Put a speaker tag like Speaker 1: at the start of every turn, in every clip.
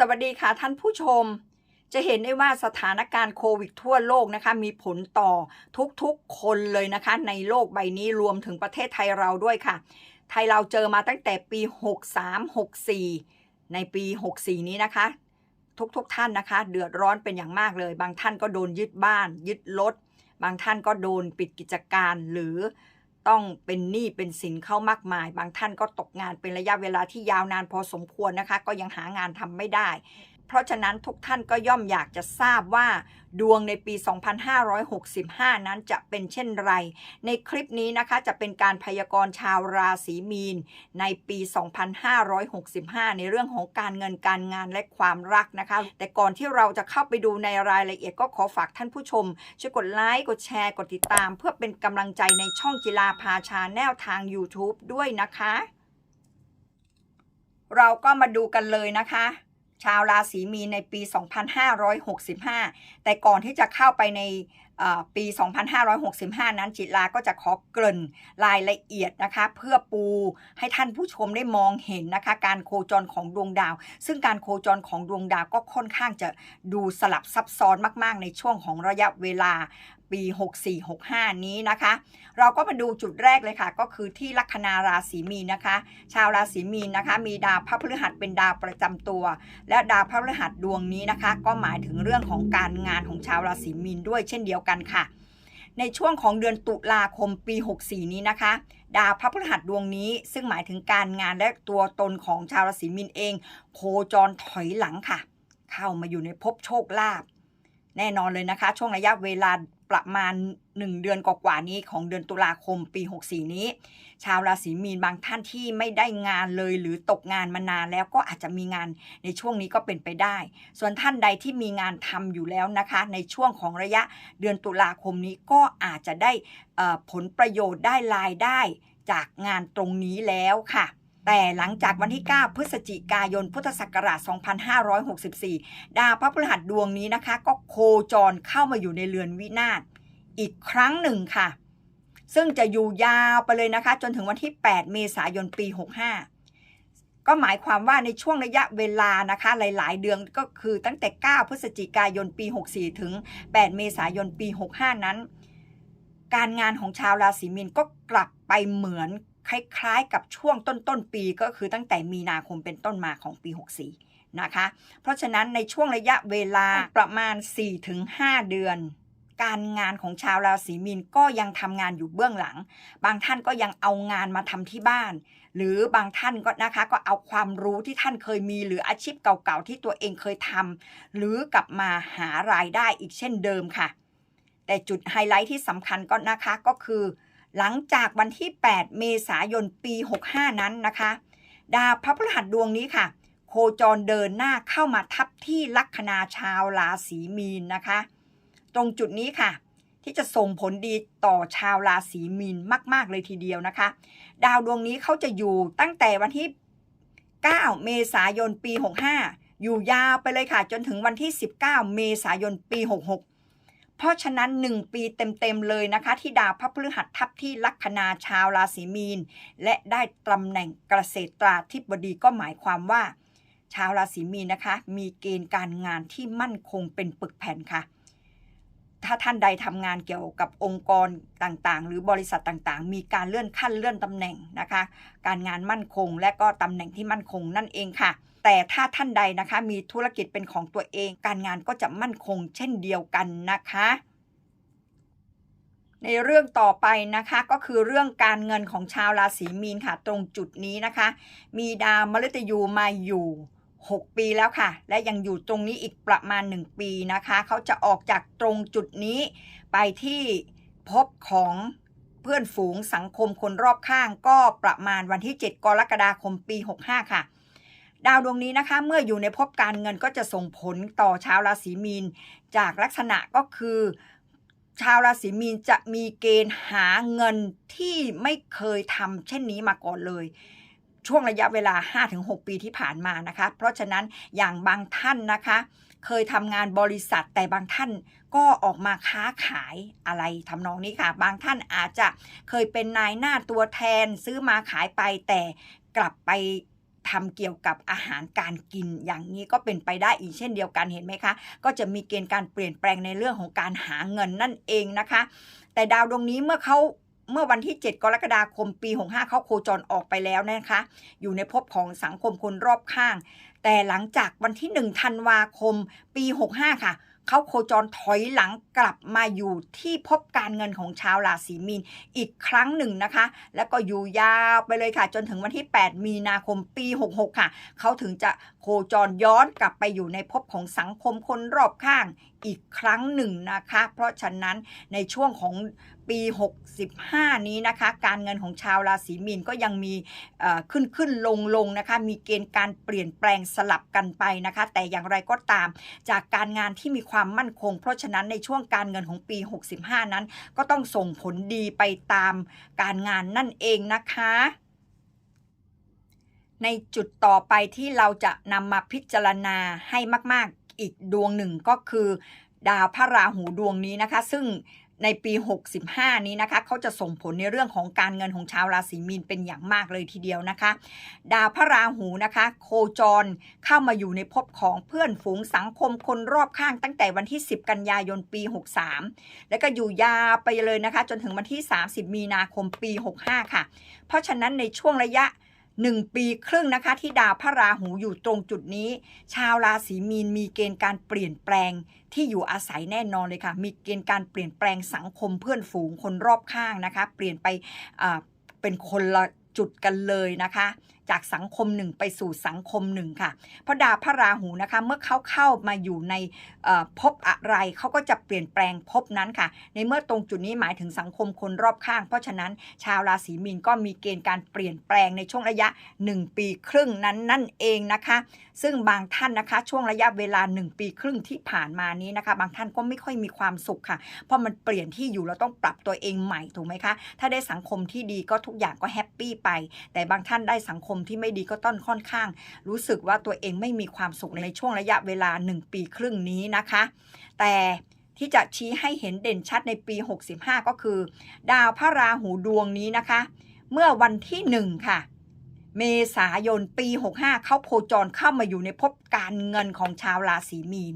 Speaker 1: สวัสดีค่ะท่านผู้ชม จะเห็นได้ว่าสถานการณ์โควิดทั่วโลกนะคะ มีผลต่อทุกๆคนเลยนะคะ ในโลกใบนี้รวมถึงประเทศไทยเราด้วยค่ะ ไทยเราเจอมาตั้งแต่ปี 63-64 ในปี 64 นี้นะคะ ทุกๆท่านนะคะ เดือดร้อนเป็นอย่างมากเลย บางท่านก็โดนยึดบ้าน ยึดรถบางท่านก็โดนปิดกิจการหรือ ต้องเป็นหนี้เป็นสินเข้ามากมาย บางท่านก็ตกงานเป็นระยะเวลาที่ยาวนานพอสมควรนะคะ ก็ยังหางานทำไม่ได้ เพราะฉะนั้นทุกท่านก็ย่อมอยากจะทราบว่า ดวงในปี 2565 นั้นจะเป็นเช่นไร ในคลิปนี้นะคะจะเป็นการพยากรณ์ชาวราศีมีน ในปี 2565 ในเรื่องของการเงินการงานและความรักนะคะ แต่ก่อนที่เราจะเข้าไปดูในรายละเอียดก็ขอฝากท่านผู้ชม ช่วยกดไลค์กดแชร์กดติดตาม เพื่อเป็นกำลังใจในช่องกีฬาพาชาแนลทาง YouTube ด้วยนะคะ เราก็มาดูกันเลยนะคะ ชาวราศีมีนในปี 2565 แต่ก่อนที่จะเข้าไปในปี 2565 นั้นจิตลาก็จะขอเกริ่นรายละเอียดนะคะ เพื่อปูให้ท่านผู้ชมได้มองเห็นนะคะ การโคจรของดวงดาว ซึ่งการโคจรของดวงดาวก็ค่อนข้างจะดูสลับซับซ้อนมาก ๆ ในช่วงของระยะเวลาปี 64-65 นี้นะคะ เราก็มาดูจุดแรกเลยค่ะ ก็คือที่ลัคนาราศีมีนนะคะ ชาวราศีมีนนะคะ มีดาวพระพฤหัสเป็นดาวประจำตัว และดาวพระพฤหัสดวงนี้นะคะ ก็หมายถึงเรื่องของการงานของชาวราศีมีนด้วยเช่นเดียวกันค่ะ ในช่วงของเดือนตุลาคมปี 64 นี้นะคะ ดาวพระพฤหัสดวงนี้ซึ่งหมายถึงการงานและตัวตนของชาวราศีมีนเอง โคจรถอยหลังค่ะ เข้ามาอยู่ในภพโชคลาภ แน่นอนเลยนะคะ ช่วงระยะเวลาประมาณ 1 เดือนกว่าๆนี้ของเดือนตุลาคมปี 64 นี้ ชาวราศีมีนบางท่านที่ไม่ได้งานเลยหรือตกงานมานานแล้วก็อาจจะมีงานในช่วงนี้ก็เป็นไปได้ ส่วนท่านใดที่มีงานทำอยู่แล้วนะคะ ในช่วงของระยะเดือนตุลาคมนี้ก็อาจจะได้ผลประโยชน์ได้รายได้จากงานตรงนี้แล้วค่ะ แต่หลังจากวันที่ 9 พฤศจิกายน พุทธศักราช 2564 ดาวพระพฤหัสดวงนี้นะคะ ก็โคจรเข้ามาอยู่ในเรือนวินาศอีกครั้งหนึ่งค่ะ ซึ่งจะอยู่ยาวไปเลยนะคะ จนถึงวันที่ 8 เมษายนปี 65 ก็หมายความว่าในช่วงระยะเวลานะคะ หลาย ๆ เดือนก็คือตั้งแต่ 9 พฤศจิกายนปี 64 ถึง 8 เมษายนปี 65 นั้น การงานของชาวราศีมีนก็กลับไปเหมือน คล้ายๆ กับช่วงต้นๆปีก็คือตั้งแต่มีนาคมเป็นต้นมาของปี 64 นะคะ เพราะฉะนั้นในช่วงระยะเวลาประมาณ 4-5 เดือน การงานของชาวราศีมีนก็ยังทำงานอยู่เบื้องหลัง บางท่านก็ยังเอางานมาทำที่บ้าน หรือบางท่านก็นะคะก็เอาความรู้ที่ท่านเคยมี หรืออาชีพเก่าๆที่ตัวเองเคยทำหรือกลับมาหารายได้อีกเช่นเดิมค่ะ แต่จุดไฮไลท์ที่สำคัญก็นะคะก็คือ หลังจากวันที่ 8 เมษายนปี 65 นั้นนะคะ ดาวพระพฤหัสดวงนี้ค่ะ โคจรเดินหน้าเข้ามาทับที่ลัคนาชาวราศีมีนนะคะ ตรงจุดนี้ค่ะ ที่จะส่งผลดีต่อชาวราศีมีนมาก ๆ เลยทีเดียวนะคะ ดาวดวงนี้เขาจะอยู่ตั้งแต่วันที่ 9 เมษายนปี 65 อยู่ยาวไปเลยค่ะ จนถึงวันที่ 19 เมษายนปี 66 เพราะฉะนั้น 1 ปีเต็มๆเลยนะคะ ที่ดาวพระพฤหัสทับที่ลัคนาชาวราศีมีน และได้ตำแหน่งเกษตราธิบดีก็หมายความว่า ชาวราศีมีนนะคะ มีเกณฑ์การงานที่มั่นคงเป็นปึกแผ่นค่ะ ถ้าท่านใดทำงานเกี่ยวกับองค์กรต่างๆ หรือบริษัทต่างๆ มีการเลื่อนขั้นเลื่อนตำแหน่งนะคะ การงานมั่นคงและก็ตำแหน่งที่มั่นคงนั่นเองค่ะ แต่ถ้าท่านใดนะคะมีธุรกิจเป็นของตัวเอง การงานก็จะมั่นคงเช่นเดียวกันนะคะ ในเรื่องต่อไปนะคะก็คือเรื่องการเงินของชาวราศีมีนค่ะ ตรงจุดนี้นะคะ มีดาวมฤตยูมาอยู่6 ปีแล้วค่ะ และยังอยู่ตรงนี้อีกประมาณ 1 ปีนะคะ เขาจะออกจากตรงจุดนี้ ไปที่พบของเพื่อนฝูงสังคมคนรอบข้าง ก็ประมาณวันที่ 7 กรกฎาคมปี 65 ค่ะ ดาวดวงนี้นะคะ เมื่ออยู่ในภพการเงินก็จะส่งผลต่อชาวราศีมีน จากลักษณะก็คือ ชาวราศีมีนจะมีเกณฑ์หาเงินที่ไม่เคยทำเช่นนี้มาก่อนเลย ช่วงระยะเวลา 5-6 ปีที่ผ่านมานะคะ เพราะฉะนั้นอย่างบางท่านนะคะ เคยทำงานบริษัทแต่บางท่านก็ออกมาค้าขายอะไรทำนองนี้ค่ะ บางท่านอาจจะเคยเป็นนายหน้าตัวแทนซื้อมาขายไปแต่กลับไป ทำเกี่ยวกับอาหารการกินอย่างนี้ก็เป็นไปได้อีกเช่นเดียวกันเห็นไหมคะ ก็จะมีเกณฑ์การเปลี่ยนแปลงในเรื่องของการหาเงินนั่นเองนะคะ แต่ดาวดวงนี้เมื่อเขาเมื่อวันที่ 7 กรกฎาคมปี 65 เขาโคจรออกไปแล้วนะคะ อยู่ในภพของสังคมคนรอบข้าง แต่หลังจากวันที่ 1 ธันวาคมปี 65 ค่ะ เขาโคจรถอยหลังกลับมาอยู่ที่พบการเงินของชาวราศีมีนอีกครั้งหนึ่งนะคะ แล้วก็อยู่ยาวไปเลยค่ะ จนถึงวันที่ 8 มีนาคมปี 66 ค่ะ เขาถึงจะโคจรย้อนกลับไปอยู่ในภพของสังคมคนรอบข้างอีกครั้งหนึ่งนะคะ เพราะฉะนั้นในช่วงของปี 65 นี้นะคะ การเงินของชาวราศีมีนก็ยังมีขึ้นขึ้นลงลงนะคะ มีเกณฑ์การเปลี่ยนแปลงสลับกันไปนะคะ แต่อย่างไรก็ตาม จากการงานที่มีความมั่นคง เพราะฉะนั้นในช่วงการเงินของปี 65 นั้น ก็ต้องส่งผลดีไปตามการงานนั่นเองนะคะในจุดต่อไปที่เราจะนำมาพิจารณาให้มาก ๆ อีกดวงหนึ่งก็คือ ดาวพระราหูดวงนี้นะคะ ซึ่งในปี 65 นี้นะคะเขาจะส่งผลในเรื่องของการเงินของชาวราศีมีนเป็นอย่างมากเลยทีเดียวนะคะ ดาวพระราหูนะคะ โคจรเข้ามาอยู่ในภพของเพื่อนฝูงสังคมคนรอบข้างตั้งแต่วันที่ 10 กันยายนปี 63 แล้วก็อยู่ยาวไปเลยนะคะ จนถึงวันที่ 30 มีนาคมปี 65 ค่ะ เพราะฉะนั้นในช่วงระยะ 1 ปีครึ่งนะคะ ที่ดาวพระราหูอยู่ตรงจุดนี้ ชาวราศีมีนมีเกณฑ์การเปลี่ยนแปลงที่อยู่อาศัยแน่นอนเลยค่ะ มีเกณฑ์การเปลี่ยนแปลงสังคมเพื่อนฝูงคนรอบข้างนะคะ เปลี่ยนไปเป็นคนละจุดกันเลยนะคะ จากสังคมหนึ่งไปสู่สังคมหนึ่งค่ะ เพราะดาวพระราหูนะคะ เมื่อเขาเข้ามาอยู่ในเอ่อภพอะไรเขาก็จะเปลี่ยนแปลงภพนั้นค่ะ ในเมื่อตรงจุดนี้หมายถึงสังคมคนรอบข้าง เพราะฉะนั้นชาวราศีมีนก็มีเกณฑ์การเปลี่ยนแปลงในช่วงระยะ 1 ปีครึ่งนั้นนั่นเองนะคะ ซึ่งบางท่านนะคะช่วงระยะเวลา 1 ปีครึ่งที่ผ่านมานี้นะคะ บางท่านก็ไม่ค่อยมีความสุขค่ะ เพราะมันเปลี่ยนที่อยู่เราต้องปรับตัวเองใหม่ถูกไหมคะถ้าได้สังคมที่ดีก็ทุกอย่างก็แฮปปี้ไป แต่บางท่านได้สังคมที่ไม่ดีก็ต้องค่อนข้าง รู้สึกว่าตัวเองไม่มีความสุขในช่วงระยะเวลา 1 ปีครึ่งนี้นะคะ แต่ที่จะชี้ให้เห็นเด่นชัดในปี 65 ก็คือ ดาวพระราหูดวงนี้นะคะ เมื่อวันที่ 1 ค่ะ เมษายนปี 65 เขาโคจรเข้ามาอยู่ในภพการเงินของชาวราศีมีน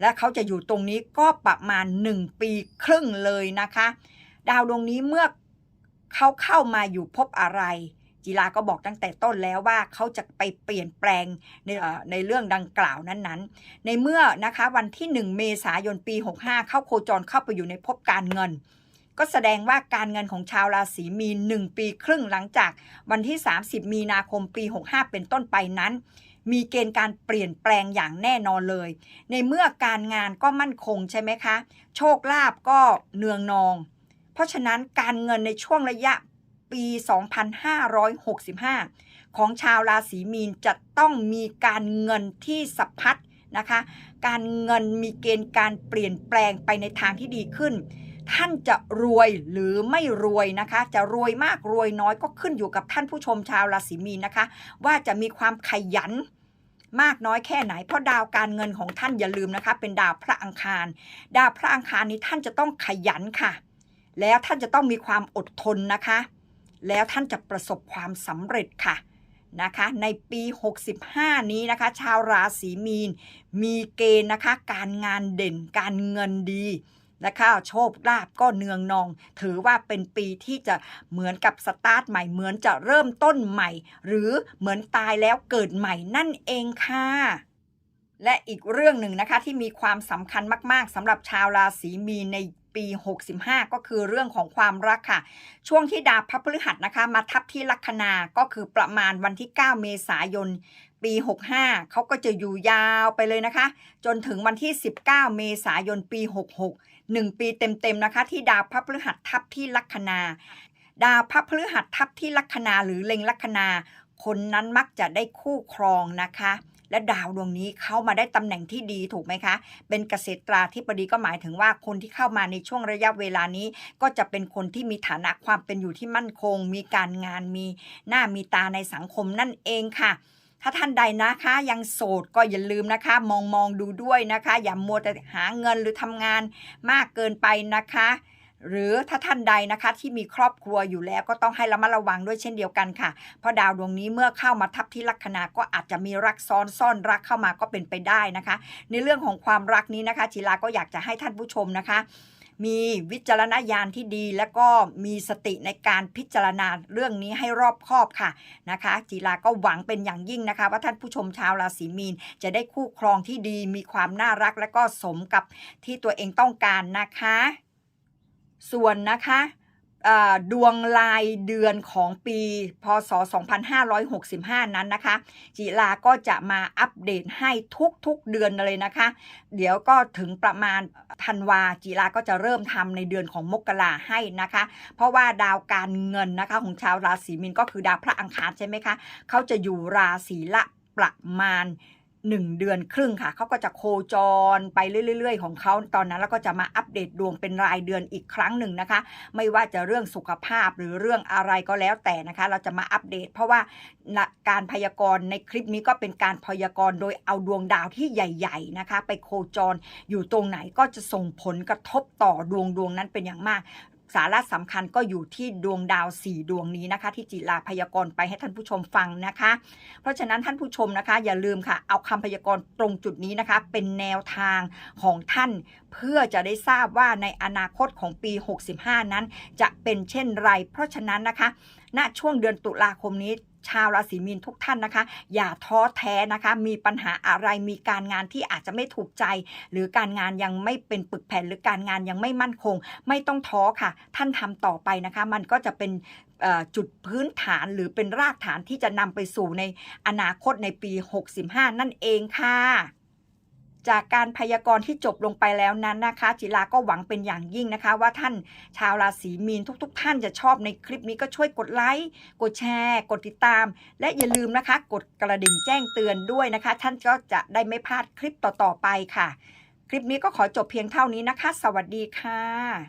Speaker 1: และเขาจะอยู่ตรงนี้ก็ประมาณ 1 ปีครึ่งเลยนะคะ ดาวดวงนี้เมื่อเขาเข้ามาอยู่ภพอะไร จีราก็บอกตั้งแต่ต้นแล้วว่าเขาจะไปเปลี่ยนแปลงในเอ่อในเรื่องดังกล่าวนั้นๆ ในเมื่อนะคะวันที่ 1 เมษายนปี 65 เข้าโคจรเข้าไปอยู่ในภพการเงิน ก็แสดงว่าการเงินของชาวราศีมีน1ปีครึ่งหลังจากวันที่ 30 มีนาคมปี 65 เป็นต้นไปนั้นมีเกณฑ์การเปลี่ยนแปลงอย่างแน่นอนเลย ในเมื่อการงานก็มั่นคงใช่ไหมคะ โชคลาภก็เนืองนอง เพราะฉะนั้นการเงินในช่วงระยะ ปี 2565 ของชาวราศีมีนจะต้องมีการเงินที่สะพัดนะคะ การเงินมีเกณฑ์การเปลี่ยนแปลงไปในทางที่ดีขึ้น ท่านจะรวยหรือไม่รวยนะคะ จะรวยมากรวยน้อยก็ขึ้นอยู่กับท่านผู้ชมชาวราศีมีนนะคะ ว่าจะมีความขยันมากน้อยแค่ไหน เพราะดาวการเงินของท่านอย่าลืมนะคะ เป็นดาวพระอังคาร ดาวพระอังคารนี้ท่านจะต้องขยันค่ะ แล้วท่านจะต้องมีความอดทนนะคะ แล้วท่านจะประสบความสำเร็จค่ะนะคะในปี 65 นี้นะคะ ชาวราศีมีน มีเกณฑ์นะคะ การงานเด่นการเงินดีนะคะโชคลาภก็เนืองนอง ถือว่าเป็นปีที่จะเหมือนกับสตาร์ทใหม่เหมือนจะเริ่มต้นใหม่ หรือเหมือนตายแล้วเกิดใหม่นั่นเองค่ะและอีกเรื่องหนึ่งนะคะที่มีความสำคัญมาก ๆสำหรับชาวราศีมีนใน ปี 65 ก็คือเรื่องของความรักค่ะ ช่วงที่ดาวพระพฤหัสนะคะ มาทับที่ลัคนาก็คือประมาณวันที่ 9 เมษายน ปี 65 เขาก็จะอยู่ยาวไปเลยนะคะ จนถึงวันที่ 19 เมษายน ปี 66 1 ปีเต็มๆนะคะ ที่ดาวพระพฤหัสทับที่ลัคนา ดาวพระพฤหัสทับที่ลัคนาหรือเล็งลัคนา คนนั้นมักจะได้คู่ครองนะคะ และดาวดวงนี้เข้ามาได้ตำแหน่งที่ดีถูกไหมคะ เป็นเกษตราธิบดีก็หมายถึงว่าคนที่เข้ามาในช่วงระยะเวลานี้ ก็จะเป็นคนที่มีฐานะความเป็นอยู่ที่มั่นคง มีการงานมีหน้ามีตาในสังคมนั่นเองค่ะถ้าท่านใดนะคะยังโสดก็อย่าลืมนะคะ มองมองดูด้วยนะคะ อย่ามัวแต่หาเงินหรือทำงานมากเกินไปนะคะ หรือถ้าท่านใดนะคะที่มีครอบครัวอยู่แล้วก็ต้องให้ระมัดระวังด้วยเช่นเดียวกันค่ะ เพราะดาวดวงนี้เมื่อเข้ามาทับที่ลัคนาก็อาจจะมีรักซ้อนซ่อนรักเข้ามาก็เป็นไปได้นะคะ ในเรื่องของความรักนี้นะคะจิลาก็อยากจะให้ท่านผู้ชมนะคะมีวิจารณญาณที่ดี และก็มีสติในการพิจารณาเรื่องนี้ให้รอบคอบค่ะนะคะ จีราก็หวังเป็นอย่างยิ่งนะคะ ว่าท่านผู้ชมชาวราศีมีน จะได้คู่ครองที่ดีมีความน่ารัก และก็สมกับที่ตัวเองต้องการนะคะ ส่วนนะคะดวงลายเดือนของปีพศ 2565 นั้นนะคะ จิลาก็จะมาอัปเดตให้ทุกๆเดือนเลยนะคะ เดี๋ยวก็ถึงประมาณธันวาจิลาก็จะเริ่มทำในเดือนของมกราให้นะคะ เพราะว่าดาวการเงินนะคะของชาวราศีมีนก็คือดาวพระอังคารใช่ไหมคะ เขาจะอยู่ราศีละประมาณ 1 เดือนครึ่งค่ะเขาก็จะโคจรไปเรื่อย ๆ ของเขาตอนนั้นแล้วก็จะมาอัปเดตดวงเป็นรายเดือนอีกครั้งหนึ่งนะคะ ไม่ว่าจะเรื่องสุขภาพหรือเรื่องอะไรก็แล้วแต่นะคะ เราจะมาอัปเดต เพราะว่าการพยากรณ์ในคลิปนี้ก็เป็นการพยากรณ์โดยเอาดวงดาวที่ใหญ่ ๆนะคะ ไปโคจรอยู่ตรงไหนก็จะส่งผลกระทบต่อดวงดวงนั้นเป็นอย่างมาก สาระสำคัญก็อยู่ที่ดวงดาวสี่ดวงนี้นะคะ ที่จิลาพยากรณ์ไปให้ท่านผู้ชมฟังนะคะ เพราะฉะนั้นท่านผู้ชมนะคะ อย่าลืมค่ะ เอาคำพยากรณ์ตรงจุดนี้นะคะ เป็นแนวทางของท่าน เพื่อจะได้ทราบว่าในอนาคตของปี 65 นั้น จะเป็นเช่นไร เพราะฉะนั้นนะคะ ณช่วงเดือนตุลาคมนี้ ชาวราศีมีนทุกท่านนะคะ อย่าท้อแท้นะคะ มีปัญหาอะไรมีการงานที่อาจจะไม่ถูกใจ หรือการงานยังไม่เป็นปึกแผ่นหรือการงานยังไม่มั่นคง ไม่ต้องท้อค่ะ ท่านทำต่อไปนะคะ มันก็จะเป็นจุดพื้นฐานหรือเป็นรากฐานที่จะนำไปสู่ในอนาคตในปี 65 นั่นเองค่ะ จากการพยากรณ์ที่จบลงไปแล้วนั้นนะคะ จิลาก็หวังเป็นอย่างยิ่งนะคะ ว่าท่านชาวราศีมีนทุกๆท่านจะชอบในคลิปนี้ก็ช่วยกดไลค์กดแชร์ กดติดตาม และอย่าลืมนะคะ กดกระดิ่งแจ้งเตือนด้วยนะคะ ท่านก็จะได้ไม่พลาดคลิปต่อๆไปค่ะ คลิปนี้ก็ขอจบเพียงเท่านี้นะคะ สวัสดีค่ะ